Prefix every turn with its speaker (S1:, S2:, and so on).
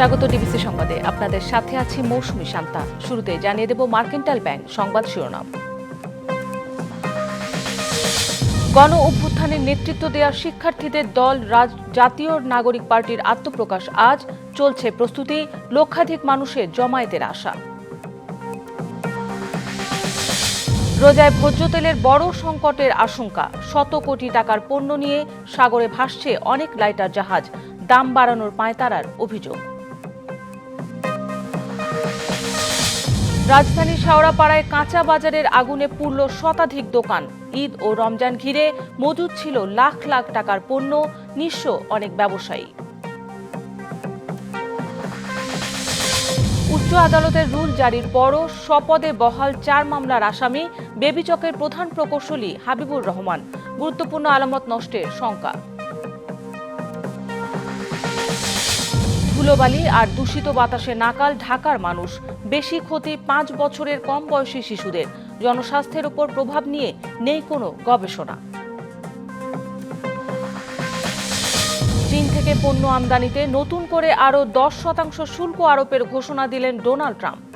S1: স্বাগত ডিবিসি সংবাদে। আপনাদের সাথে আছি মৌসুমি শান্তা। শুরুতে জানিয়ে দেব মার্কেন্টাল ব্যাংক সংবাদ শিরোনাম। গণ অভ্যুত্থানের নেতৃত্ব দেওয়া শিক্ষার্থীদের দল জাতীয় নাগরিক পার্টির আত্মপ্রকাশ আজ। চলছে প্রস্তুতি, লক্ষাধিক মানুষের জমায়েতের আশা। রোজায় ভোজ্য তেলের বড় সংকটের আশঙ্কা। শত কোটি টাকার পণ্য নিয়ে সাগরে ভাসছে অনেক লাইটার জাহাজ। দাম বাড়ানোর পায়তারার অভিযোগ। রাজধানীর শাওড়াপাড়ায় কাঁচা বাজারের আগুনে পুড়ল শতাধিক দোকান। ঈদ ও রমজান ঘিরে মজুদ ছিল লাখ লাখ টাকার পণ্য, নিঃস্ব অনেক ব্যবসায়ী। উচ্চ আদালতের রুল জারির পরও স্বপদে বহাল চার মামলার আসামি, বেবিচকের প্রধান প্রকৌশলী হাবিবুর রহমান। গুরুত্বপূর্ণ আলামত নষ্টের শঙ্কা। ধুলোবালি আর দূষিত বাতাসে নাকাল ঢাকার মানুষ। বেশি ক্ষতি পাঁচ বছরের কম বয়সী শিশুদের। জনস্বাস্থ্যের উপর প্রভাব নিয়ে নেই কোনো গবেষণা। চীন থেকে পণ্য আমদানিতে নতুন করে আরও দশ শতাংশ শুল্ক আরোপের ঘোষণা দিলেন ডোনাল্ড ট্রাম্প।